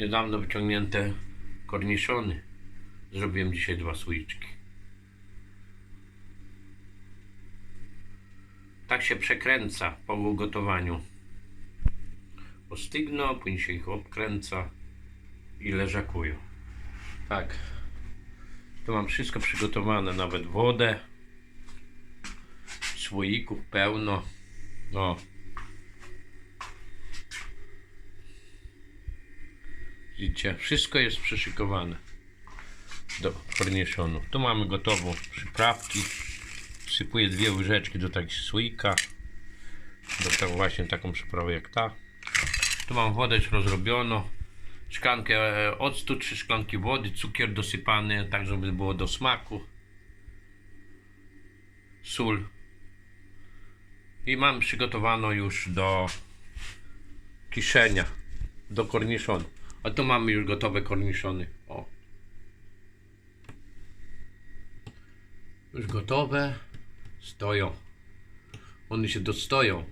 Niedawno wyciągnięte korniszony. Zrobiłem dzisiaj dwa słoiczki. Tak się przekręca po ugotowaniu. Ostygną, później się ich obkręca i leżakują. Tak. Tu mam wszystko przygotowane, nawet wodę. Słoików pełno. No. Widzicie, wszystko jest przyszykowane do korniszonu. Tu mamy gotową przyprawki. Wsypuję dwie łyżeczki do takiego słoika. Do tego właśnie taką przyprawę jak ta. Tu mam wodę już rozrobioną. Szklankę e, octu, trzy szklanki wody, cukier dosypany, tak żeby było do smaku. Sól. I mam przygotowano już do kiszenia, do korniszonu. A tu mamy już gotowe korniszony. O. Już gotowe. Stoją. One się dostoją.